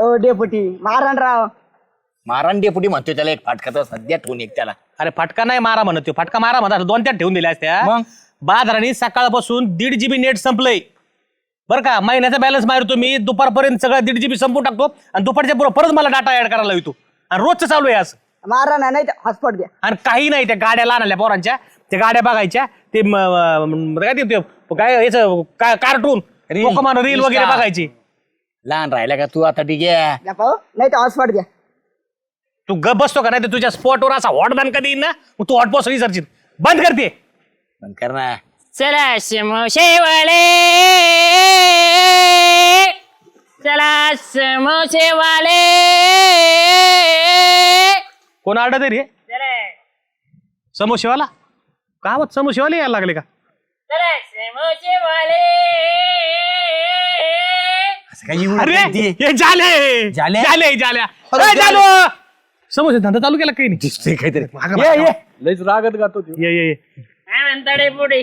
ओ deputy. मारण राव. मारान deputy म्हणतोय त्याला एक फाटकाचा सध्या ठेवून एक त्याला. अरे फटका नाही मारा म्हणत तो. फटका मारा म्हणत दोन त्यात ठेवून दिल्या असत्या. मग? बाजाराने सकाळपासून दीड जीबी नेट संपलंय. बरं का? महिन्याचा बॅलन्स मारतो मी दुपारपर्यंत सगळं दीड जीबी संपून टाकतो. आणि दुपारच्या पुढं परत मला डाटा ऍड करायला येतो आणि रोजचं चालू आहे असं. मारा ना नाही हॉस्पॉट द्या आणि काही नाही त्या गाड्या लहान आल्या पोरांच्या. त्या गाड्या बघायच्या. ते म- म- काय ते- ते काय याचं कार्टून. पोकमान रील वगैरे. बघायची. लहान राहिला का तू आता ठीक आहे? द्या पाहू. नाही तर हॉस्पॉट द्या तू गप बसतो का नाही तर तुझ्या स्पॉटवर असा हॉट बॅन कधी येईन ना? मग तू हॉटपॉट रिसर्चित बंद करते पण कर ना. चला समोसेवाले चला समोसेवाले कोण आडत रे? समोसेवाला गावात समोसेवाले यायला लागले का? चला समोसेवाले असं काय एवढं अरे करते? हे झाले. झाले? झाले झाल्या. अरे, ए, झालो. समोसे धंदा चालू केला काही नाही दिसतोय काहीतरी. मागं, ये, मागं. ये. लयच रागत गातो ते. ये ये ये. काय पुढे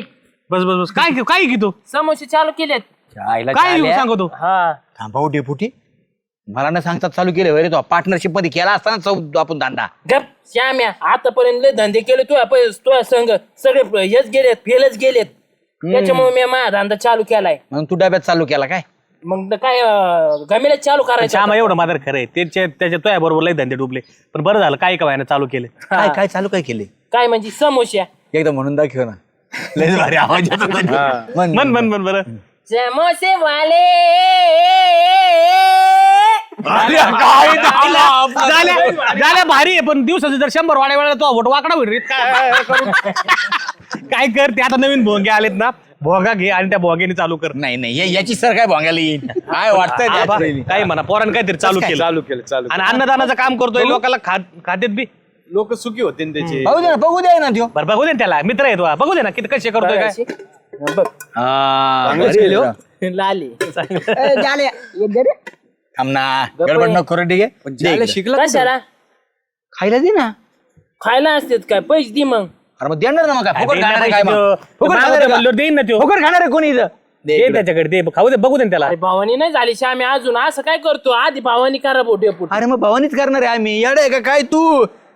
बस बस बस. काय काय की तू? समोसे चालू केलेत. आईला काय. सांगतो? हा. थांबा डेपुटी. मला न सांगता चालू केलं वरे तो. पार्टनरशिपमध्ये केला असताना चौ आपण दांडा गप श्याम्या. आतापर्यंत लय धंदे केले तू तुझ्या संघ सगळे हेच गेलेत फेलच गेलेत. त्याच्यामुळे मी माझा धंदा चालू केलाय. म्हणून तू डब्यात चालू केला काय? मग काय अं, गमीलाच चालू करायचं श्यामा एवढं मात्र खरंय. त्याच्या त्याच्या तुझ्या बरोबर लय धंदे डुबले. पण बरं झालं काय का चालू केले. काय काय चालू काय केले? काय म्हणजे समोस्या एकदा म्हणून दाखव ना. लय भारी आवाज येतो तुझा. म्हण, मन मन मन बरं. समोसे वाले अरे, काय झालं? झाल्या झाल्या भारी. आहे पण दिवसाचे जर शंभर वाड्या वेळेला तो वट वाकडा होईल रे. काय काय करू? काय कर ते आता नवीन भोंगे आलेत ना. भोगा घे आणि त्या भोग्याने चालू कर. नाही नाही या- याची सर काय भोंगायला येईल? काय वाटतंय आबा? काय म्हणा पोरानं काहीतरी चालू केलं. चालू केलं चालू आणि अन्नदानाचं काम करतोय लोकांना खात खातेत बी. लोक सुखी होते ना त्याचे. बघू दे ना बघू दे ना त्यो. बरं बघू दे ना त्याला. मित्र येतो बघू दे ना किती कसे करतोय काय. बघ हा, चांगलंच भारी केले. आहे. लाली. ए, झाले एक दे रे. थांब ना गडबड नको करू ठीक आहे? दे ज्याला इकडे. शिकला कशाला? खायला दे ना. खायला असतेत काय पैसे दे मग. अरे मग देणार ना मग काय? फुकट खाणार आहे काय मग? फुकट खाणार आहे का? देईन ना तो फुकट खाणार आहे कोणी इथं? दे दे इकडे. त्याच्याकडे दे. खाऊ दे बघू दे ना त्याला. अरे भावानी नाही झाली श्याम्या अजून असं काय करतो? आधी भावानी करा बोटे अरे मग भवानीच करणार आहे आम्ही. येड आहे का? काय तू?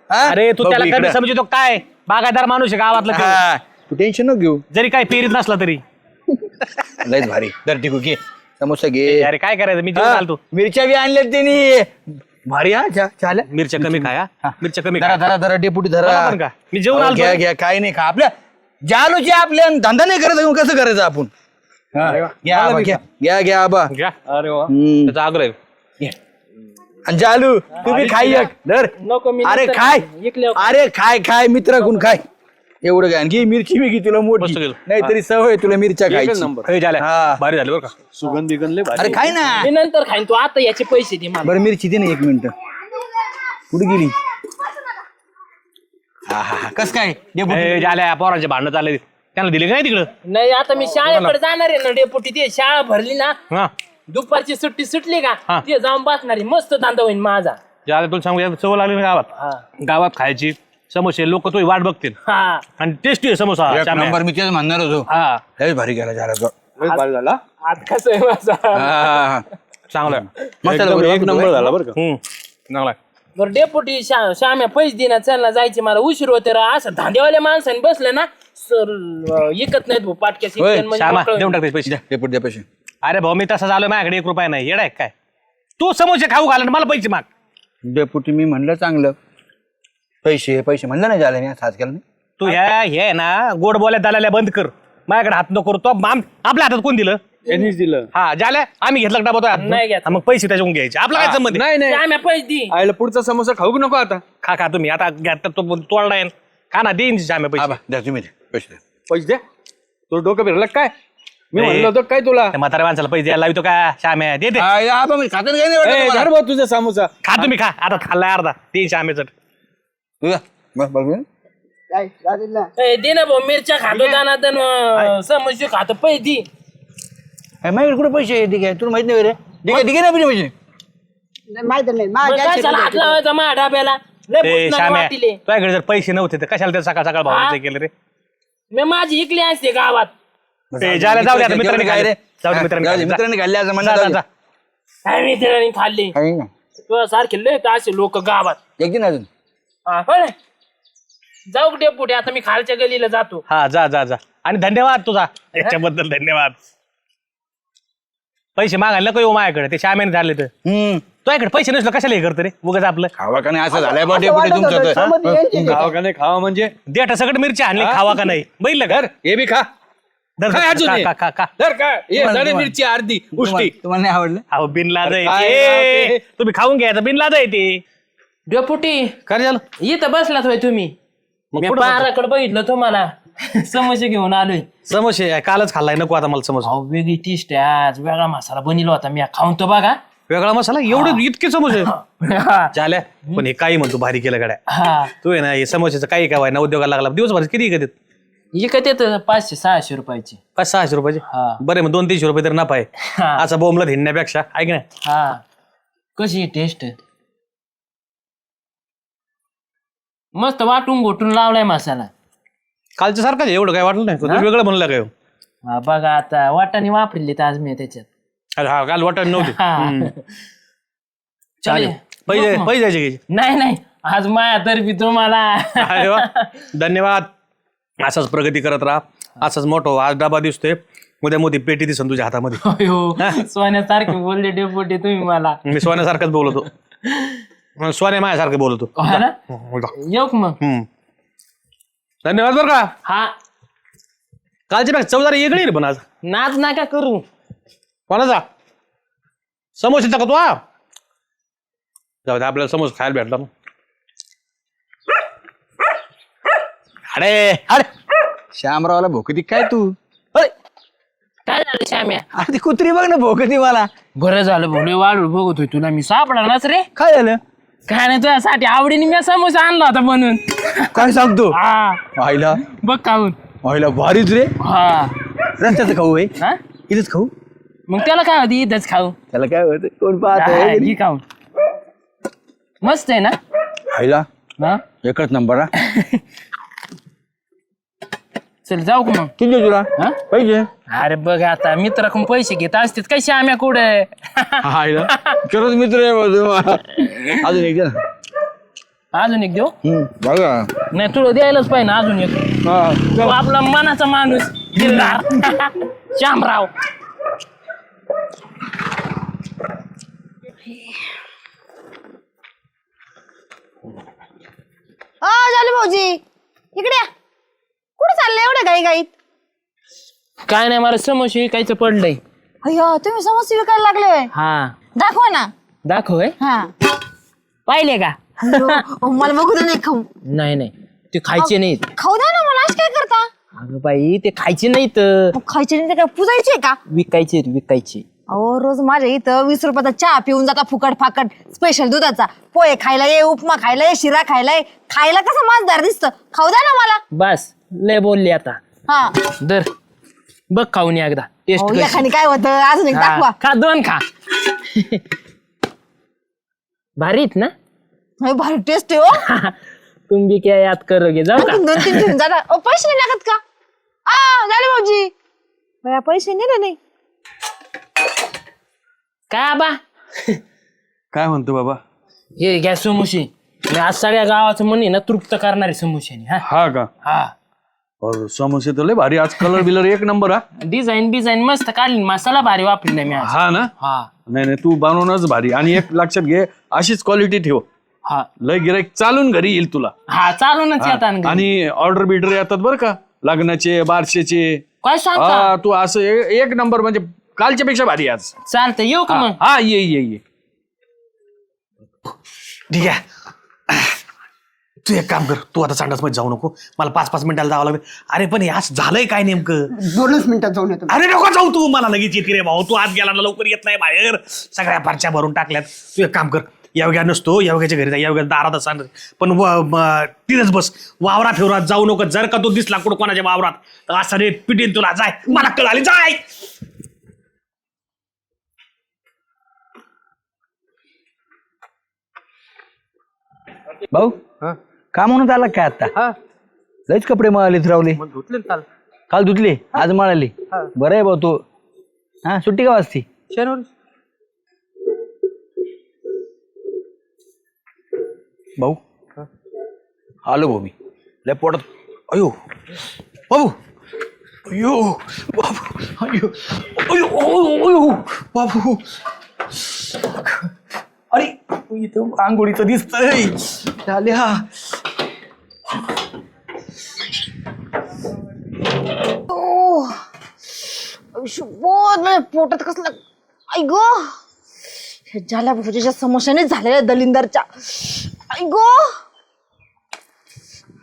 हा? अरे तू बघू त्याला इकडं. कमी समजतो काय? बागायदार माणूस आहे गावातला तो. हा, तू टेन्शन नको घेऊ. जरी काय पेरीत नसला तरी. लयच भारी. दर टिकू घे. समोसा घे. अरे काय करायचं? मी जेवण हा, घालतो मिरच्या बी आणल्या त्यांनी भारी हा चा- चालेल मिरच्या कमी खाया मिरच्या कमी धरा धरा धरा डेपुटी धरा का? मी जेवून अहो, आलतो. घ्या घ्या काय नाही खा. आपल्या जालूची आपल्या धंदा नाही करायचा मग कसं करायचं आपण? हा, घ्या आबा, घ्या. घ्या घ्या आबा. घ्या. अरे वा. हम्म. त्याचा आग्रह आहे. आणि जालू तू बी खाई एक. धर. नको मी अरे नंतर खाय. अरे खाय खाय मित्र कोण खाय. एवढं काय आणखी मिरची बी घे तुला मोठी. मस्त गेलो. नाहीतरी सवय आहे तुला मिरच्या खायची. नंबर. हे झालं. हा. भारी झालं बरं का. सुगंध अरे खाय ना. मी नंतर खाईन. तू आता याचे पैसे दे मला. बरं मिरची दे ना एक मिनिट. कुठे गेली? हा हा हा. कस काय? डेपुटी हे झाल्या पोरांचे भांडणं चालले. त्यांना दिले का नाही तिकडं? नाही आता मी शाळेकडे जाणार आहे ना डेपुटी. ते शाळा भरली ना हा. दुपारची सुट्टी सुटली हा. का ते जाऊन बसणार आहे. मस्त धंदा होईल माझा. तुला सांगू या चव लागली ना हा. गावात गावात खायची. समोसे लोक तो वाट बघतील. हा. आणि टेस्टी आहे समोसा एक. नंबर मी तेच म्हणणार होतो. हा. लयच भारी गेला तो. भारी झाला. आज कसं आहे माझा? हा. चांगला आहे. मसाला एकदम वगैरे एक वापरतो नंबर काय? झाला बरं का? हम्म. चांगला आहे. बरं डेपुटी श्या- श्याम्या पैसे देणार चल ना जायचे. मला उशीर होते रा. असं धांदेवाल्या माणसाने बसले ना सर ऐकत नाहीत भाऊ पाटक्या होय, म्हणजे श्यामा मोकळं. देऊन टाक त्याचे पैसे. पैसे. अरे भाऊ मी तसा झालो माझ्याकडे एक रुपया नाही. येडा आहे काय? तू समोसे खाऊ घाल आणि मला पैसे माग. डेपुटी मी म्हणलं चांगलं. पैसे पैसे म्हणलं नाही झालं मी साज केलं नाही. तू ह्या हे ना गोड बोल्या दलाल्या बंद कर. माझ्याकडे हात नको करू. तो आम- आपल्या हातात कोण दिलं? यांनीच दिलं. हा झाल्या आम्ही घेतला डबा तो हात? नाही घेतला. मग पैसे त्याच्याकडून घ्यायचे. आपला काय संबंध आहे? नाही नाही. श्याम्या पैसे दे आईला पुढचा समोसा खाऊ की नको आता. खा खा तुम्ही. आता घ्या तो तोडला येईन. खा ना देईन श्यामे पैसे. आबा द्या तुम्ही द्या, पैसे द्या. पैसे द्या तो डोकं फिरलं का काय? मी ए. म्हणलं होतं काय तुला? त्या म्हाताऱ्या माणसाला पैसे द्यायला लावतो का? श्याम्या दे दे. आबा मी खातं नाही ए? धर तुझा समोसा. खा. तुम्ही खा. आता खाल्लाय अर्धा. तीन श्यामेचं तू. बस. काय ए, दे ना भाऊ मिरच्या खातो दाना दन समोसे खातो पैसे दे. ए, माझ्याकडे कुठे पैसे आहे ठीक आहे तुला माहीत नाही रे? ठीक आहे ठीक आहे ना पैसे पैसे नाही, माहीत नाही मग माझ्या कशाला हात लावायचा माझ्या डाब्याला लय ते भूतनाक श्याम्या वाटिले. तुझ्याकडे जर पैसे नव्हते तर कशाला ते सकाळ सकाळ भाऊ केले रे? मी माझी इकली असते गावात. जाऊ दे आता मित्रांनी काय रे. खाल्ले. जाऊ दे मित्रांनी खाल्ले. मित्रांनी खाल्ले असं जा, म्हणणं जा, जाऊ दे. जा. काय मित्रांनी खाल्ली? आहे ना? तुझ्या सारखे लय तर असे लोक गावात. एक दिन अजून. हा, होय. जाऊ डेपुटी आता मी खालच्या गलीला जातो. हा जा जा जा. आणि धन्यवाद तुझा. याच्याबद्दल धन्यवाद. पैसे मागायला नको येऊ माझ्याकडे. ते श्यामेने झाले तर. हम्म. तुझ्याकडे पैसे नसलं कशाला हे करतो रे? उगाच आपलं. खावा का नाही असं झालंय बा असं डेपुटी वाटत तुमचं होतं, तर. समोर यांची. खावा का नाही खावा म्हणजे? देठा सगळं मिरची आणली खावा का नाही? का धर हे बी खा. काय अजून खा, हे? खा, खा, खा. धर हे तुम्हाला- मिरची अर्धी उष्टी. तुम्हाला नाही आवडलं? अहो बिनलाद आहे काय ते. राव ते? तुम्ही खाऊन घ्यायचं बिनलाद आहे ते. डेपुटी काय झालं? इथं बसलात होय तुम्ही. मग मी कुठं पाराकडे बघितलं तुम्हाला. समोसे घेऊन आलोय. समोसे? आहे, कालच खाल्लाय नको आता मला समोसा. अहो वेगळी टेस्ट आहे आज. वेगळा मसाला बनवला होता. मी खाऊन तो बघा. वेगळा मसाला? एवढे इतके समोसे. झाल्या. पण हे काही म्हणतो भारी केलं गाड्या. हा. तू आहे ना हे समोसेचं काही काय ना उद्योगाला लागला. दिवसभर किती का देत विकत येत पाचशे सहाशे रुपयाची. पाच सहाशे रुपयाचे? हा. बरे मग दोन तीनशे रुपये तर नफा आहे. हा. असा बोंबला हिंडण्यापेक्षा ऐक ना. हा. कशी टेस्ट मस्त वाटून गोटून लावलाय मसाला कालच्या सारखं एवढं काय वाटलं नाही. तू वेगळं म्हणलं काय हा? बघा आता वाटाने वापरली तर आज मी त्याच्यात. अरे हा काल वाटत नव्हती. हा. हम्म. चालेल. पैसे मग- मग. पैसे घ्यायचे नाही नाही. आज माया तर्फी तुम्हाला. अरे वा. धन्यवाद. असाच प्रगती करत राहा. असाच मोठं आज डबा दिसतोय. उद्या मोठी पेटी दिसन तुझ्या हातामध्ये. अयो सोन्यासारखे बोलले डेपोटे तुम्ही मला. मी सोन्यासारखंच बोलतो. मग सोन्या माझ्यासारखं बोलतो. हा ना? येऊ का मग? हम्म. धन्यवाद बरं का. हा. कालची बॅग चौदारी वेगळी रे पण आज. नाच नका करू. कोणाचा? समोसेचा का तू हा? जाऊ दे आपल्याला समोसा खायला भेटला ना अरे अरे. श्यामरावला भोकती काय तू? अरे. काय झालं श्याम्या? अरे ती कुत्री बघ ना भोकती मला. बरं झालं भोले वाढू बघतोय तुला मी सापडणारच रे. काय झालं? काय नाही तुझ्यासाठी आवडीने मी समोसा आणला होता बनवून काय सांगतो? हा. आईला? बघ खाऊन. आईला भारीच रे. हा. रस्त्याचं खाऊ आहे हा? इथंच खाऊ. मग त्याला काय होती? इथंच खाऊ. त्याला काय होत? कोण हा, पाहत ही खाऊन. मस्त आहे ना? आईला? हा? एकच नंबर हा. चल जाऊ का मग? किती देऊ तुला? हा? पाहिजे अरे बघ आता मित्राकडून पैसे घेत असतात काय श्याम्या कुठे? आईला खरंच मित्र आहे बा. अजून एक दे. ना अजून एक देऊ? हम्म, बघा. नाही तुला द्यायलाच पाहिजे ना अजून एक. हा, तो आपला मनाचा माणूस दिलदार. श्यामराव. अ झाले भाऊजी. इकडे या. कुठे चालले एवढ्या गाई गाईत काय नाही मला समोसे कायचं पडलंय. अय्या तुम्ही समोसे विकायला लागले? होय. हा. दाखवा ना. दाखव हे. हा. पाहिले का? अहो, मला बघू दे नाही खाऊ. नाही नाही. ते खायचे नाहीत. खाऊ द्या ना मला आज काय करता? अगं बाई ते खायचे नाहीत. मग खायचे नाही तर काय पुजायचे का? विकायचे आहेत, विकायचे. अहो रोज माझ्या इथं वीस रुपयाचा चहा पिऊन जाता फुकट फाकट. स्पेशल दुधाचा. पोहे खायला ये उपमा खायला ये शिरा खायला ये. खायला कसं माझदार दिसतं? खाऊ द्या ना मला. बस. लय बोलली आता. हा. दर बघ खाऊन ये एकदा. टेस्ट अहो, एखादी काय होतं? अजून एक दाखवा. खा दोन खा. भारीत ना? अहो, भारी टेस्ट आहे हो. तुम भी क्या याद करोगे जाऊ का? आणखीन दोन तीन घेऊन जाता अहो, पैसे नाही लागत का? आ झाले भाऊजी. बया पैसे नेले नाही. काय बा काय म्हणतो बाबा? हे घ्या समोसे मी आज सगळ्या गावाचं म्हणे ना तृप्त करणारे समोसे हा. हा का? हा. अरे समोसे तर लय भारी आज कलर बिलर एक नंबर हा? डिझाईन बिझाईन मस्त काढली मसाला भारी वापरले मी आज. हा ना? हा. नाही नाही तू बनवणंच भारी. आणि एक लक्षात घे अशीच क्वालिटी ठेव. हा. लय गिराईक चालून घरी येईल तुला. हा चालूनच येतात घरी. आणि ऑर्डर बिर्डर येतात बरं का? लग्नाचे बारशेचे. काय सांगता? हा तू असं ए- एक नंबर म्हणजे कालच्या पेक्षा भारी आहे आज. चालतंय येऊ का मग? हा ये ये ये. ठीक आहे. तू एक काम कर तू आता संडासमध्ये जाऊ नको. मला पाच पाच मिनिटाला जावं लागेल. अरे पण हे असं झालंय काय नेमकं? दोनच मिनिटात जाऊन येतो. अरे नको जाऊ तू. मला लगेच येते रे भाऊ. तू आत गेला ना लवकर येत नाही बाहेर. सगळ्या पारच्या भरून टाकल्यात. तू एक काम कर यावग्या नसतो यावग्याच्या घरी जा यावग्या दारात सांग पण व- म- तिथेच बस. वावरा फिवरात जाऊ नको. जर का तो दिसला कुठं कोणाच्या वावरात तर असं रे पिटीन तुला. जाय. मला कळाली जाय. भाऊ का म्हणून आला काय आता? लईच कपडे मळालीत रावले धुतले काल. काल धुतले? आज मळाली. बरं आहे भाऊ तू. हा सुट्टी का वाजती? भाऊ. आलो भाऊ मी. लय पोटात अयो. बाबू. अयो. बाबू. अयो. अयो. अयो. अयो. बाबू. अरे इथं आंघोळीचं दिसतंय. झाल्या. बहुत माझ्या पोटात कसलं आई ग. हे झाल्या भोजीच्या समस्याने झालेल्या दलिंदरच्या. आई ग.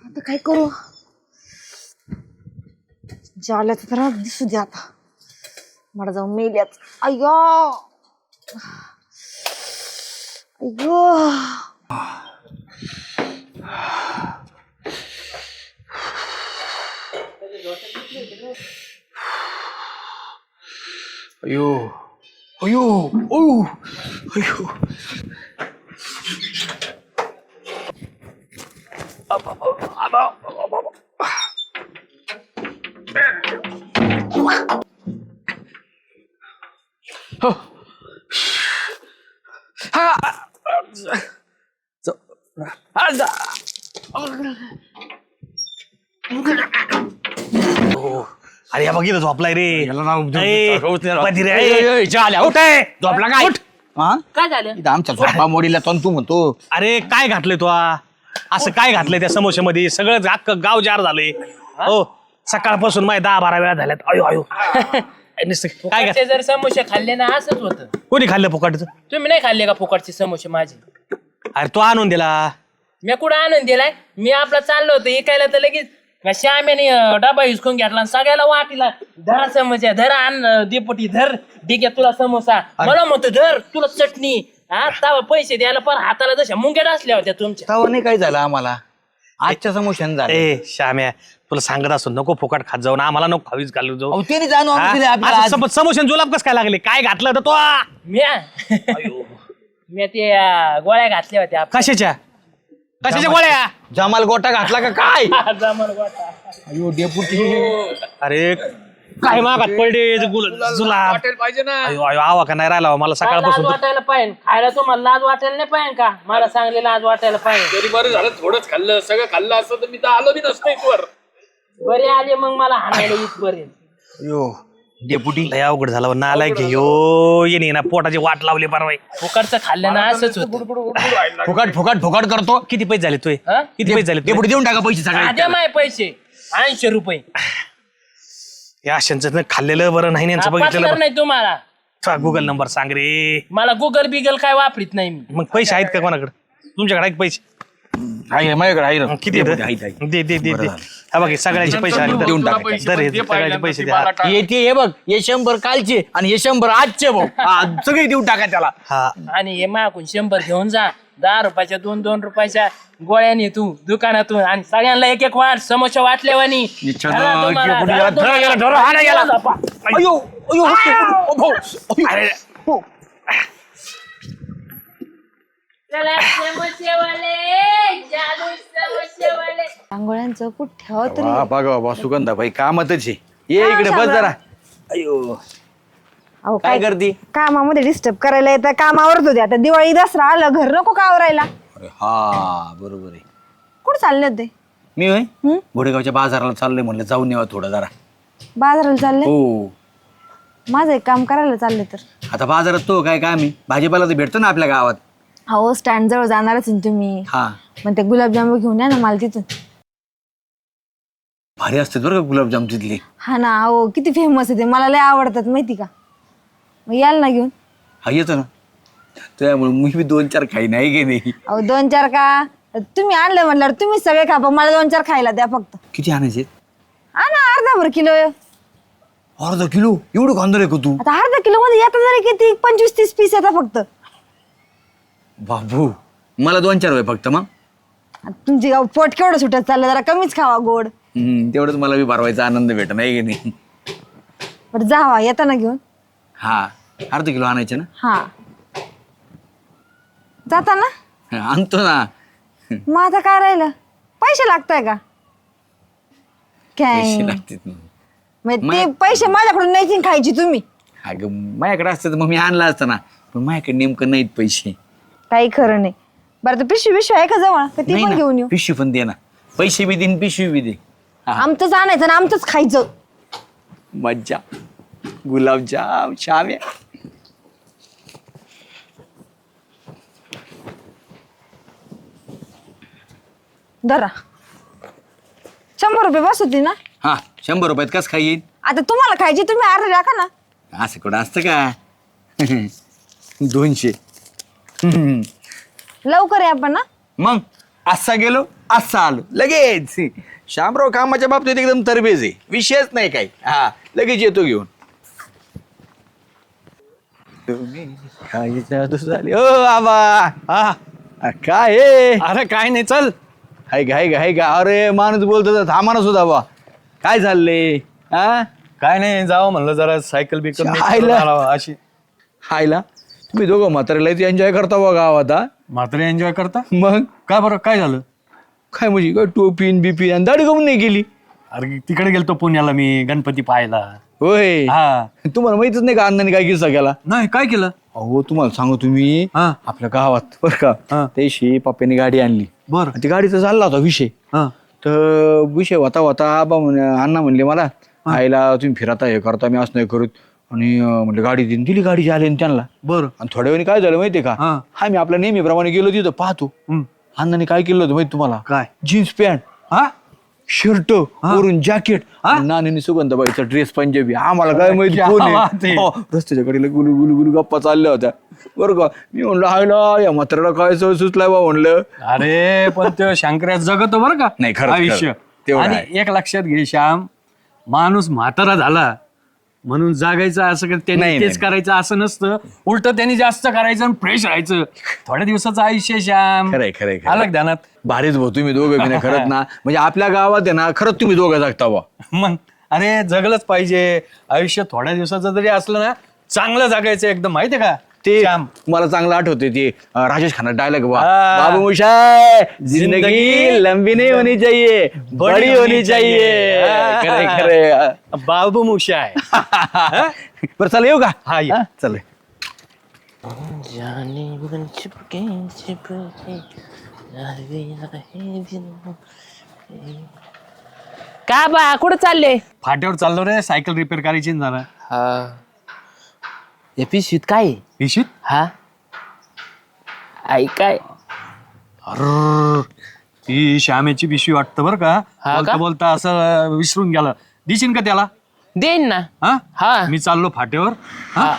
आता काय करू? जाल्याचं तर दिसू दे आता. मला जाऊन मेल्याच अय्या आई ग अयो अयो अयो अयो अरे या बघितलं झोपलाय रे. याला नाही ए, ए, ए, उठ. ए, झोपला काय? उठ. हा? काय झालं? इथं आमच्या झोपा मोडीला तंतू म्हणतो. अरे काय घातलंय तू आ? असं काय घातलंय त्या समोश्यामध्ये सगळं अख्खं गाव जार झालंय. हो? सकाळपासून माय दहा बारा वेळा झाल्यात. अयो अयो. नुसतं काय घात फुकटचे जर समोसे खाल्ले ना असंच होतं. कोणी खाल्लं फुकाटचं? तुम्ही नाही खाल्ले का फुकटचे समोसे माझे? अरे तू आणून दिला. मी कुठं आनंद दिलाय? मी आपला चाललो होतो इकायला तर लगेच का श्यामेने अं, डबा हिसकून घेतला आणि सगळ्याला वाटीला धरा समोसा धरा आण देपोटी धर. डिग्या तुला समोसा. मला म्हणतो धर तुला चटणी. हा तवा पैसे द्यायला पण हाताला जशा मुंग्या असल्या होत्या तुमच्या. तेव्हा नाही काय झालं आम्हाला. आजच्या समोशान झालं. ए श्याम्या तुला सांगत असतो नको फुकट खात जाऊन आम्हाला नको खावीच घालू जाऊ. अहो, त्याने जाणून आणून दिले आपल्याला? आज. समोशन जुलाब कस काय लागले? काय घातलं तर तो? म्या मी ते अं, गोळ्या घातल्या होत्या. कशाच्या? कशाच्या गोळ्या? जमाल गोटा घातला का काय? जमल गोटा. अयो डेपुटी अरे काय मागात पडले पाहिजे ना. अयो अयो आवा का नाही राहिला? हो मला लाज सकाळपासून वाटायला पाहिजे? खायला तुम्हाला लाज वाटायला नाही पाहिजे का? मला सांगले लाज वाटायला पाहिजे. तरी बरं झालं थोडंच खाल्लं. सगळं खाल्लं असतं तर मी तर आलो बी नसतो इथवर. बरे आले मग मला हाणायला इथपर्यंत. अयो डेपुटी लय अवघड झालं नालाय घे यो येणे ना पोटाची वाट लावली परवा फुकटचं खाल्लं ना असंच होतं. फुकट फुकट फुकट करतो. किती पैसे झाले तुय हा? किती पैसे झाले? डेपुटी देऊन टाका पैसे आद्या सगळे माय पैसे. ऐंशी रुपये. या अशांचं खाल्लेलं बरं नाही यांचं बघितलेलं नाही तुम्हाला. गुगल नंबर सांग रे. मला गुगल बिगल काय वापरीत नाही मी. मग पैसे आहेत का कोणाकडे? तुमच्याकडे आहेत पैसे? आहे माझ्याकडे आहे ना. किती. दे दे दे दे. हा बघ हे सगळ्यांचे पैसे आले देऊन तर- टाका. दर हे सगळ्यांचे पैसे द्या. हे ते हे बघ हे शंभर कालचे आणि हे शंभर आजचे भाऊ. हा, सगळे देऊन टाका त्याला. हा. आणि हे मागून शंभर घेऊन जा. दहा रुपयाच्या दोन दोन रुपयाच्या गोळ्याने तू दुकानातून. आणि सगळ्यांना एक एक वाट समोसा वाटल्यावानी. धरा ना, तुम्हाला, धरा. अयो अयो अयो. अयो. रांगोळ्यांचं कुठ ठेव तरी. वा, बघा बाबा सुगंधा भाई कामतच आहे. ये इकडे बस जरा. अयो. अहो काय करती कामामध्ये डिस्टर्ब करायला येतं कामावरच होते. आता दिवाळी दसरा आलं घर नको का आवरायला? अरे हा बरोबर आहे. कुठं चालले होते? मी होय? हं? घोडेगावच्या बाजाराला चाललोय म्हणलं जाऊन यावं थोडं जरा. बाजाराला चालले? हो. माझं एक काम करायला चालले तर. आता बाजारात तो काय काय मी भाजीपाला तर भेटतो ना आपल्या गावात. अहो स्टँड जवळ जाणारच आहे ना तुम्ही. हा. मग ते गुलाबजाम घेऊन या ना मला तिथून. भारी असते बरं का गुलाबजाम तिथली. हा ना अहो किती फेमस आहे ते. मला लय आवडतात माहिती का? मग याल ना घेऊन. हा येतो ना. त्यामुळे मी बी दोन चार खाई नाही गे नाही अहो दोन चार का? तुम्ही आणलं म्हटल्यावर तुम्ही सगळे खा पण मला दोन चार खायला द्या फक्त. किती आणायचे? हा ना अर्धा भर किलो. अर्धा किलो? एवढं कांदा आहे का तू? आता अर्धा किलो मध्ये येतात जरी किती पंचवीस तीस पीस येतात फक्त. बाबू मला दोन चार वय फक्त मग. तुमची गाव पोट केवढं सुटत चाललं जरा कमीच खावा गोड. हम्म, तेवढंच मला बी भरवायचा आनंद भेट नाही की नाही? बरं जावा येताना घेऊन. हा अर्धा किलो आणायचे ना? हा. जाताना हा, आणतो ना. मग आता काय राहिलं? पैसे लागताय का? काय पैसे लागतात ना. मग ते पैसे माझ्याकडून न्यायची आणि खायची तुम्ही? अगं माझ्याकडे असतं तर मग मी आणला असतं ना. पण माझ्याकडे नेमकं नाहीत पैसे. काही खरं नाही. बरं तर पिशवी पिशवी आहे का जवळ? का ती नाही पण घेऊन ना, येऊ? पिशवी पण दे ना. पैसे बी देईन पिशवी बी दे. हा. आमचंच आणायचं आणि आमचंच खायचं. मज्जा. गुलाबजाम शाम्या धरा. शंभर रुपये बस होती ना? हा शंभर रुपयात कस काय येईल? आता तुम्हाला खायची तुम्ही अर्धे टाका ना. असं कुठं असतं का? दोनशे. लवकर या आपण ना मग असा गेलो असा आलो. लगेच. शामराव कामाच्या बाबतीत एकदम तरबेज आहे विषयच नाही काही. हा लगेच येतो घेऊन. तुम्ही ओ आबा. हा. आ, काय आहे अरे काय नाही चल. हाय का हाय का हाय का अरे माणूस बोलतो तर थांबा ना सुद्धा बा. काय चाललंय हा? काय नाही जावं म्हणलं जरा सायकल बिकल नीट. करून अशी हायला? तुम्ही दोघं म्हाताऱ्याला एन्जॉय करता बा गावात हा. म्हातारे एन्जॉय करता? मग? का बरं? काय झालं? काय म्हणजे काय टोपीन बिपीन आणि दाढी कमून नाही गेली अरे तिकडे गेलतो पुण्याला मी गणपती पाहायला. होय. हा. तुम्हाला माहितच नाही का अण्णाने काय किस्सा केला? नाही काय केलं? अहो तुम्हाला सांगू तुम्ही हा. आपल्या गावात बर हा. का त्याशी पप्प्याने गाडी आणली. बर. आणि ती गाडीचा चालला होता विषय. हा. तर विषय होता होता आबा म्हणे अण्णा म्हणले मला आईला तुम्ही फिरता हे करता मी असं नाही करूत. आणि अं, म्हणलं गाडी दिली दिली गाडी आली त्यांना. बर. आणि थोड्या वेळी काय झालं माहितीये का? हा. हा मी आपल्या नेहमीप्रमाणे गेलो तिथं पाहतो. हम्म. अण्णाने काय केलं होतं माहिती तुम्हाला? काय? जीन्स पॅन्ट हा? शर्ट वरून जॅकेट नानीने सुगंधाबाईचा ड्रेस पंजाबी. आम्हाला काय माहिती क्या कोण आहे? बात आहे. हो, रस्त्याच्या कडेला गुलू गुलू गुलू गप्पा चालल्या होत्या. बरं का? मी म्हणलं हायला या म्हाताऱ्याला काय सवय सुचलाय बा? म्हणलं. अरे पण ते शंकर्या जगतो बरं का? नाही, खरंच, आयुष्य. तेवढं आणि. एक लक्षात घे श्याम. माणूस म्हातारा झाला म्हणून जागायचं असं का त्यांनी नाही, तेच नाही. करायचं असं नसतं. उलट त्यांनी जास्त करायचं आणि फ्रेश राहायचं. थोड्या दिवसाचं आयुष्य श्याम. खरंय खरंय खरंय. आलं का ध्यानात? भारीच भाऊ तुम्ही दोघं बी ना खरंच ना. म्हणजे आपल्या गावात आहे ना खरंच तुम्ही दोघं जगता बा मग अरे जगलंच पाहिजे. आयुष्य थोड्या दिवसाचं जरी असलं ना चांगलं जगायचं एकदम. माहितीये का? ते श्याम. मला चांगलं आठवते ते अं, राजेश खन्ना डायलॉग बा हा. बाबू मुशाय जिंदगी जिंदगी लंबी नहीं होनी चाहिए बड़ी होनी चाहिए. हा. खरे खरे. बाबू मुशा आहे बरं चला येऊ का? हा, ये. चल का बा कुठं चालले? फाट्यावर चाललो रे सायकल रिपेअर करायची ना जरा. हा. या पिशवीत काय आहे? पिशीत हा. आई काय? अर ती श्यामेची पिशवी वाटतं बरं का? हा बोलता का? बोलता असं विसरून गेलं. दिशीन का त्याला? देईन ना. हा? हा. मी चाललो फाट्यावर. हा? हा.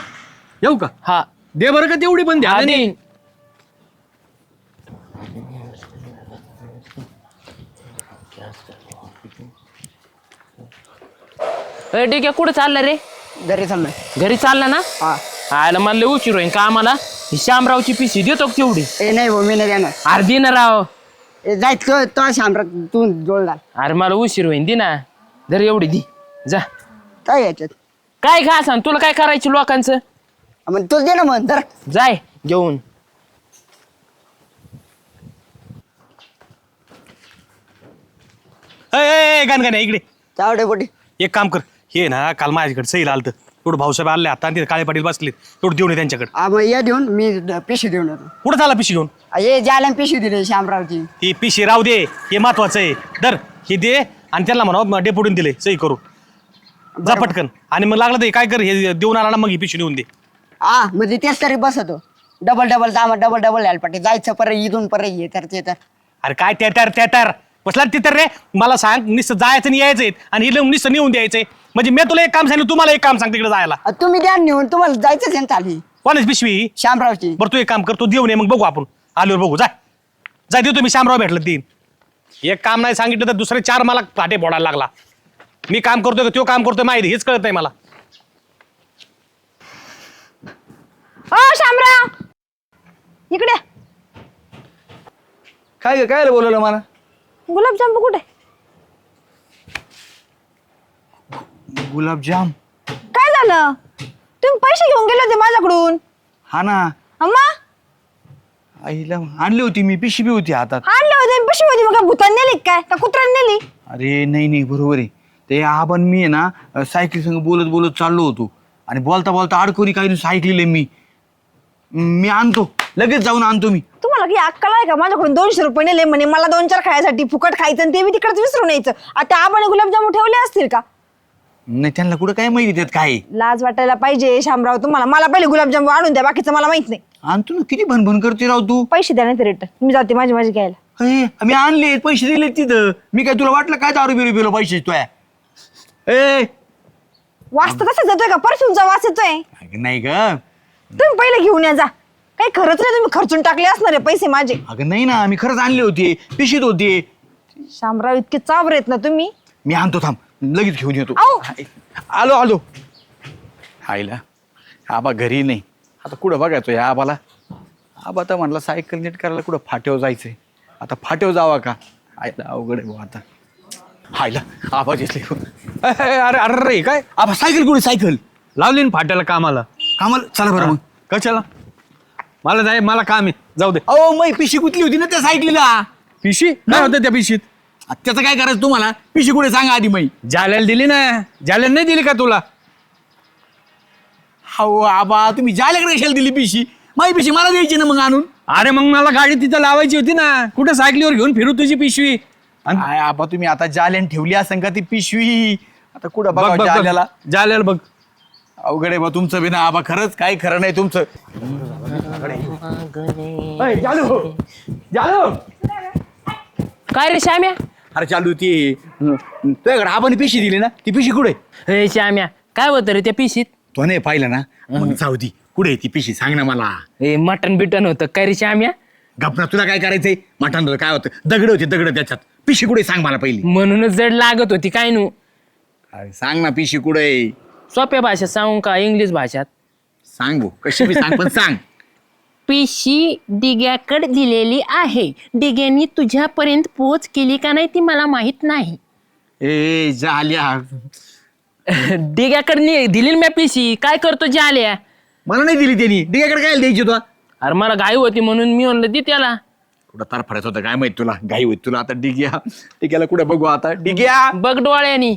येऊ का? हा. दे बरं का तेवढी पण हा, द्या देईन. ए, ठीक आहे कुठं चाललं रे? घरी चाललोय. घरी चालला ना? हा. आयला मला लय उशीर होईन का आम्हाला ही श्यामरावची पिशी देतो का तेवढी? ए नाही भाऊ मी नाही देणार. अर्धी ना राव. ए जाय तो तो शामरात तू जोडला अरे मला उशीर होईन दे ना. जर एवढी दी. जा. काय याच्यात? काय खा सांग तुला काय करायचं लोकांचं? मग तूच दे ना मग जर जाय घेऊन. गणगण इकडे. चावडे पोटी एक काम कर हे ना काल माझ्याकडे सैल आलतं. तेवढं भाऊसाहेब आले आता आणि तिथे काळे पाटील बसले तेवढं देऊन ये त्यांच्याकडे. हा मग या देऊन मी पिशवी देऊन येतो. कुठं झाला पिशी घेऊन? ये ज्याला पिशवी दिली श्यामरावची ही पिशी राहू दे हे महत्वाचं आहे. दर हे दे आणि त्यांना म्हणा डेपुटीन दिले सही करून. जा पटकन. आणि मग लागलं ते काय कर हे देऊन आला ना मग ही पिशी देऊन दे. हा म्हणजे तेच तरी बसतो. डबल डबल जामा डबल डबल यायला पाठी जायचं परत इथून परत ये तर ते तर. अरे काय त्या तर बसला तिथं रे? मला सांग नुसतं जायचं आणि यायचंय आणि हे लिहून नुसतं नेऊन द्यायचंय म्हणजे मी तुला एक काम सांगितलं तुम्हाला एक काम सांग तिकडे जायला. तुम्ही द्या नेऊन तुम्हाला जायचंच आहे ना कोणाच पिशवी? श्यामरावची. बरं तू एक काम कर तू देऊन ये मग बघू आपण. आल्यावर बघू जाय जाय देऊ तुम्ही श्यामराव भेटलं तीन. एक काम नाही सांगितलं तर दुसरे चार मला फाटे फोडायला लागला. मी काम करतोय का तो काम करतोय माहिती हेच कळत नाही मला. ओ शामराव इकडे. काय काय बोलवलं मला? गुलाबजाम कुठे? गुलाबजाम. काय झालं? तुम्ही पैसे घेऊन गेले होते माझ्याकडून. हा ना. अम्मा आईला आणली होती मी पिशवी होती हातात. आणले होते पिशवी होती मग काय भूतान नेली का काय? का कुत्र्याने नेली? अरे नाही नाही बरोबर आहे. ते आपण मी आहे ना सायकल संग बोलत बोलत चाललो होतो. आणि बोलता बोलता अडकोरी काही सायकलीले मी. मी आणतो. लगेच जाऊन आणतो मी. तुम्हाला की अक्कल आहे का? माझ्याकडून दोनशे रुपये नेले म्हणे मला दोन चार खायसाठी फुकट खायचं आणि ते मी तिकडेच विसरून यायचं. आता आपण गुलाबजामुन ठेवले असतील का? नाही त्यांना कुठं काय माहिती त्यात काय? लाज वाटायला पाहिजे शामराव तुम्हाला. मला पहिले गुलाबजामुन आणून द्या बाकीचं मला माहीत नाही. आणतो ना किती भनभन करते राव तू? पैसे द्या नाही रिटर्न. मी जाते माझी माझी घ्यायला. अरे, मी आणले पैसे दिले तिथं. मी काय तुला वाटलं काय दारू बिरू बिलो पैसे तुया ए! वास तर तसाच येतोय का? परफ्यूमचा वास येतोय. अगं नाही ग. तुम्ही पहिले घेऊन या जा. काही खरंच नाही तुम्ही खर्चून टाकले असणार आहे पैसे माझे. अगं नाही ना मी खरंच आणले होते. पिशीत होते. शामराव इतके चाबर आहेत ना तुम्ही? मी आणतो थांब. लगेच घेऊन येतो. आऊ. आलो आलो. आईला आबा घरी नाही. आता कुठं बघायचो या आबाला? आबा तर म्हणला सायकल नीट करायला कुठं फाट्यावर जायचंय? आता फाट्यावर जावा का? आईला अवघड आहे भाऊ आता. आईला आबा दिसले. अरे अरे अरे काय? आबा सायकल कुठे? सायकल. लावली ना फाट्याला कामाला. कामाला? चला बरं मग. कशाला? मला जाय मला काम आहे. जाऊ दे. अहो मै पिशी कुठली होती ना त्या सायकलीला? पिशी? काय होतं त्या पिशीत? त्याचं काय करायचं तुम्हाला? पिशी कुठे सांगा आधी मै जाल्याला दिली ना. जाल्याला नाही दिली का तुला? हो आबा तुम्ही जायला कशाला दिली पिशी? माई पिशी मला द्यायची ना मग आणून. अरे मग मला गाडी तिथं लावायची होती ना. कुठे सायकलीवर घेऊन फिरू तुझी पिशवी? आणि आय आबा तुम्ही आता जाल्यान ठेवली असेल का ती पिशवी? आता कुठं बघ बघा बघ. जाल्याला बघ जाल्याला बघ. अवघड आहे बा तुमचं बिना आबा खरंच काय खरं नाही तुमचं. काय रे श्याम्या? अरे चालू ती तुझ्याकडे आबाने पिशी दिली ना ती पिशी कुठे? श्याम्या काय होतं रे त्या पिशीत? तो नाही पाहिलं ना मग जाऊ दी कुठे ती पिशी सांग ना मला. हे मटन बिटन होतं. काय रे श्याम्या? गपना तुला काय करायचंय? मठांना काय होतं? दगड होते दगड त्याच्यात. पिशी कुठे सांग मला पहिली. म्हणूनच जड लागत होती काय नू? अरे सांग ना पिशी कुठे सोप्या भाषेत सांगू का इंग्लिश भाषेत? सांग भाऊ कशी बी सांग पण सांग. पिशी डिग्याकडे दिलेली आहे. डिग्यानी तुझ्यापर्यंत पोच केली का नाही ती मला माहीत नाही. ए जाल्या. डिग्याकडे दिली मी पिशी. काय करतो जाल्या? मला नाही दिली त्यांनी. डिग्याकडे काय द्यायची तुला? अरे मला घाई होती म्हणून मी म्हणलं दी त्याला. कुठं तार फडायचं होतं? काय माहीत तुला? घाई होत तुला आता डिग्या. डिग्याला कुठं बघू आता? डिग्या! बघ डोळ्यानी.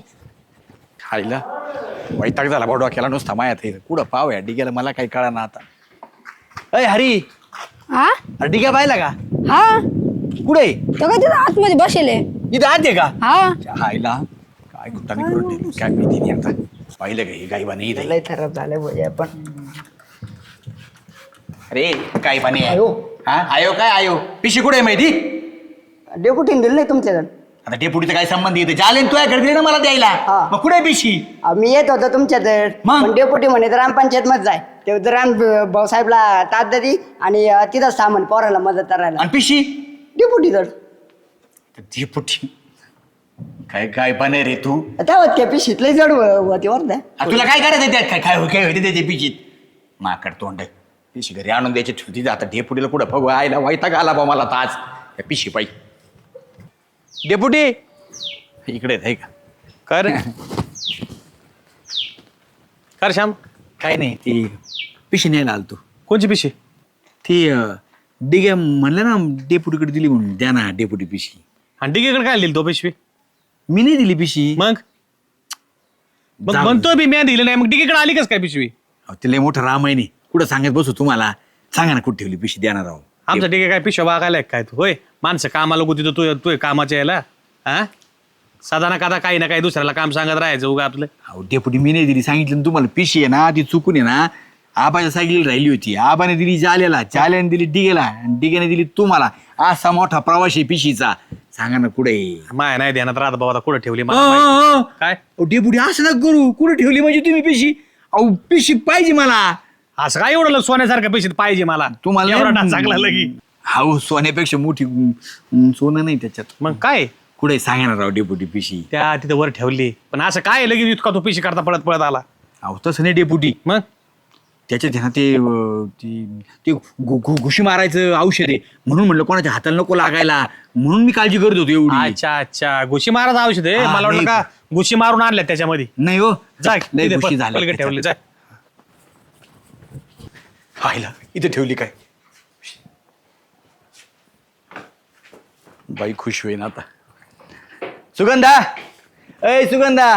खायला. वैताग झाला बा डोक्याला नुसता मायात. कुठं पाव या? डिग्याला मला काही कळा ना आता. अय हरी. हा? अरे डिग्या पाहिला का? हा. कुठे? तो काय तिथं आतमध्ये बसेल आहे. इथं आत आहे का? हा. हायला. काय कुठाने करून काय माहिती नाही आता. पाहिलं का हे गायबाने इथे? लय खराब झालं भैया पण. अरे काय पाणी आयो. हा? आयो काय आयो? पिशी कुठे आहे माहिती? डेपुटीन दिलं नाही तुमच्याकडे आता डेपुटीचा काय संबंध येते चालेल तू दिली ना मला द्यायला. हा. मग कुठे आहे पिशी? मी येत होतो तुमच्याकडे. मग? पण डेपुटी म्हणे तर मध्ये जाय ते राम भाऊसाहेबला ताट देती आणि अं, तिथंच थांबन पोराला मदत करायला. आणि पिशी? डेपुटी तर. डेपुटी काय काय पण रे तू? त्या पिशीत लय जड होती बरं का. आ, तुला काय करायचं त्यात? काय काय काय होते त्याच्या पिशीत? माकड तोंड पिशी घरी आणून द्यायची ठेवती आता डेपुटीला कुठं बघू आयला वैताग आला बा मला ताज त्या पिशी पाई डेपुटी. इकडे आहे का काय रे? काय रे श्याम. काय नाही ती पिशी न्यायला आलतो. कोणची पिशी? ती अं, डिग्या म्हणलं ना डेपुटीकडे दिली म्हणून द्या ना डेपुटी पिशी. आणि डिगेकडे काय दिली तो पिशवी? मी नाही दिली पिशी. मग? मग जाऊ. म्हणतो बी मी दिली नाही मग डिगेकडे आली कस काय पिशवी? अहो, ते लय मोठं रामायण आहे. कुठं सांगत बसू तुम्हाला? सांगा ना कुठे ठेवली पिशी द्या ना राव. आमचा डिगे काय पिशव्या बागायला आहे काय तू? होय? माणसं कामाला होती तू तू कामाच्या यायला हा? साधा ना कादा काही ना काही दुसऱ्याला काम सांगत राहायचं उगा आपलं. अहो डेपुटी मी नाही दिली. सांगितलं ना तुम्हाला पिशी आहे ना ती चुकून आहे ना आबाच्या सायकलीला राहिली होती. आबाने दिली जाल्याला जाल्याने दिली डिगेला आणि डिगेने दिली तुम्हाला. असा मोठा प्रवास आहे पिशीचा. सांगा ना कुठे माय नाही ध्यानात राहत बाबा आता कुठं ठेवली मला माहीत. काय? डेपुटी असं ना करू. कुठे ठेवली म्हणजे तुम्ही पिशी? अहो पिशी पाहिजे मला. असं काय एवढं सोन्यासारखं पैसे पाहिजे मला? तुम्हाला एवढा नाही- डास चांगला लगी. हाऊ सोन्यापेक्षा मोठी अं, सोनं नाही त्याच्यात. मग काय? कुठे सांगा ना राव डेपुटी पिशी. त्या तिथे वर ठेवली. पण असं काय लगेच इतका तो पिशी करता पळत पळत आला? अहो तसं नाही डेपुटी मग? त्याच्यात आहे ना ते अं, ती- ते घु- घु- घुशी मारायचं औषध आहे. म्हणून म्हणलं कोणाच्या हाताला नको लागायला. म्हणून मी काळजी करत होतो एवढी. अच्छा अच्छा. घुशी मारायचं औषध आहे. हा, मला वाटलं नाही. का घुशी मारून आणल्या त्याच्यामध्ये. नाही हो. जाय लय तिथे घुशी पल- झाल्या पलीकडे ठेवली. जाय पाहिलं इथे ठेवली काय? बाई खुश होईन आता. सुगंधा! अय सुगंधा!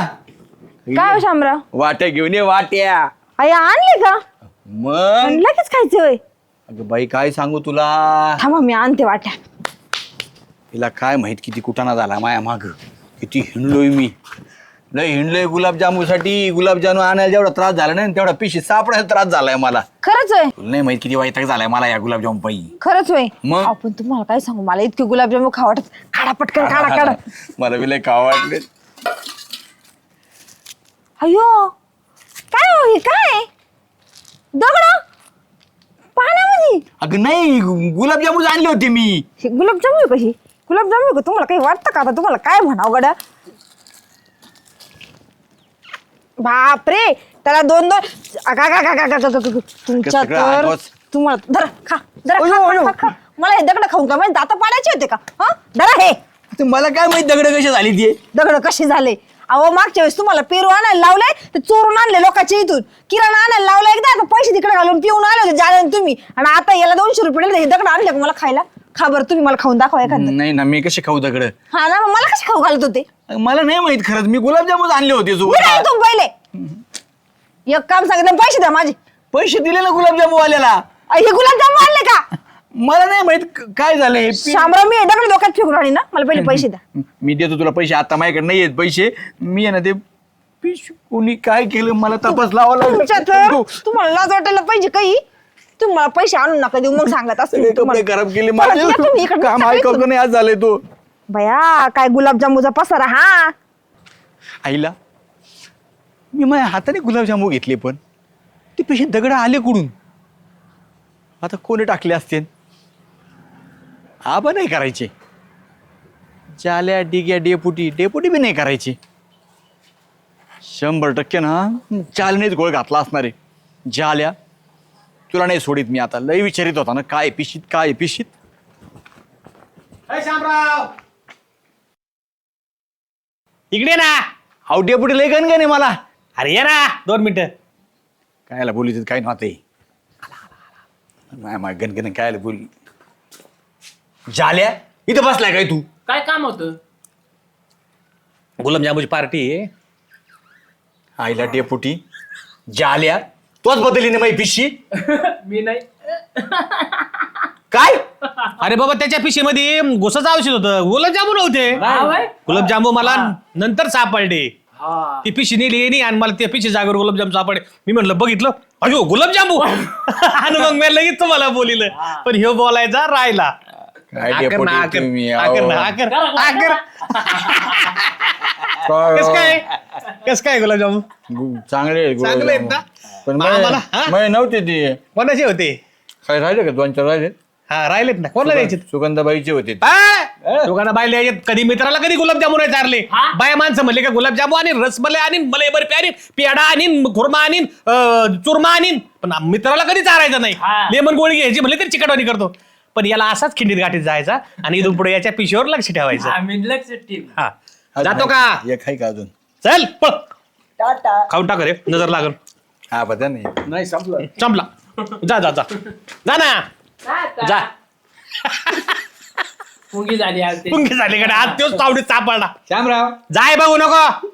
काय हो शामराव? वाट्या घेऊन ये वाट्या. आई आणले का? मग? लगेच खायचे होय. अगं बाई काय सांगू तुला? थांबा मी आणते वाट्या. तिला काय माहीत किती कुटाणा झाला माया माग. किती हिंडलोय मी. लय हिंडलोय गुलाबजामुसाठी गुलाबजामून आणायला जेवढा त्रास झाला नाही तेवढा पिशी सापडायला त्रास झालाय मला. खरंच तुला नाही माहीत किती वैताग झालाय मला या गुलाबजाम पायी. खरंच होय. मग? आपण तुम्हाला काय सांगू मला इतके गुलाबजामुन खा वाटत. काढा पटकन काढा काढा. मला बी लय खावा वाटले. अयो काय हो हे काय? दगड? पाण्यामध्ये? अगं नाही गु- गुलाबजामुन आणले होते मी. हे गुलाबजामुन आहे कशी गुलाबजामुन आहे का? तुम्हाला काही वाटतं का आता? तुम्हाला काय म्हणावं गड्या? बापरे त्याला दोन दोन अगा, अगा, अगा, अगा, अगा, अगा, अगा. तुमच्या तर. तुम्हाला धरा खा धरा खा, खा, खा, खा. मला हे दगड खाऊन का? म्हणजे दाता पाडायचे होते का? हा? धरा हे. ते मला काय माहीत दगड कशी झाली ती? दगड कसे झाले? अहो मागच्या वेळेस तुम्हाला पेरू आणायला लावले ते चोरून आणले लोकांच्या इथून. किराणा आणायला लावला एकदा आता पैसे तिकडे घालून पिऊन आले होते जाण्याने तुम्ही. आणि आता याला दोनशे रुपये दिले हे दगड आणले का मला खायला? खा बरं तुम्ही मला खाऊन दाखवा एखादं. नाही ना मी कसे खाऊ दगड? हा ना मग मला कसे खाऊ घालत होते? मला नाही माहीत खरंच मी गुलाबजामुन आणले होते तुम्ही पहिले. एक काम सांगितलं पैसे द्या माझे. पैसे दिले ना गुलाबजामू वाल्याला अ, हे गुलाबजाम आणले का? मला नाही माहीत क- काय झालं पि- शामराव मी दगड डोक्यात फेकून राहिली ना मला पहिले पैसे द्या. मी देतो तुला पैसे आता माझ्याकडे नाही आहेत पैसे. मी आहे ना ते पिश कोणी काय केलं मला तपास लावा तुमच्या तर तुम्हाला लाज वाटायला पाहिजे काही? तुम्हाला पैसे आणून नका देऊ मग सांगत असते कपडे. खराब केले माझे? काम नाही आज तो? बया काय गुलाबजामुचा पसारा हा? आईला मी माझ्या हाताने गुलाबजामू घेतले पण ते पैसे दगड आले कुठून? आता कोणी टाकले असते आबा नाही करायचे. जाल्या डिग्या डेपुटी डेपुटी बी नाही करायचे. शंभर टक्के ना जालनेच गोळ घातला असणार आहे. जाल्या तुला नाही सोडित मी आता. लय विचारित होता ना काय पिशीत काय पिशीत? इकडे ये ना. हाव डेपुटी लय गण नाही मला. अरे ये ना दोन मिनिटं. कायला बोली काय नव्हते माय गणगण कायला बोलली जाल्या इथं बसलाय काय तू? काय काम होतं? गुलाबजामुची पार्टी आहे. आईला डेपुटी जाल्या तोच बदलली ना माझी पिशी. मी नाही. काय? अरे बाबा त्याच्या पिशीमध्ये घुसाचं औषध होतं. गुलाबजामुन होते हा वय? गुलाबजामू मला नंतर सापडले. हा. ती पिशी नेली येणी आणि मला त्या पिशी जागेवर गुलाबजाम सापडे मी म्हटलं बघितलं? अयो गुलाबजामू आणि मग मी लगेच तुम्हाला बोलिलं. पण ह्यो बोलायचा राहिला. आकर डेपुटी ना, आकर. तुम्ही, आकर अहो. ना, आकर. आकर. काय कस राव. काय कस काय गुलाबजामू गु- चांगले आहेत चांगले आहेत ना? पण आम्हाला, हा? मै नव्हते ते कोणाचे होते काय राहिले का दोन चार राहिले हा राहिलेत ना कोणाला द्यायचे सुगंधाबाईचे होते लोकांना बायले यायचे कधी मित्राला कधी गुलाबजामुन आहे चारले हा? बाया माणसं म्हणले का गुलाबजामू आणि रसमलाई आणि मलाई बर्फी आणि पेडा आणि खुर्मा आणि अं, चुरमा आणि पण मित्राला कधी चारायचं नाही हा. लेमन गोळी घ्यायची म्हणले तरी चिकटवाणी करतो पण याला असाच खिंडीत गाठीत जायचा आणि इथून पुढे याच्या पिशीवर लक्ष ठेवायचं. आम्ही लक्ष ठेवू. हा. जातो का? एक आहे का अजून? चल पळ. टाटा. खाऊन टाक रे नजर लागल. हा बघा नाही नाही संपलं. संपला. जा जा जा. जा ना. जा मुंगी झाली आज ते. पुंगी झाली कडे आज तोच तावडीत सापडला श्यामराव. जाय बघू नको.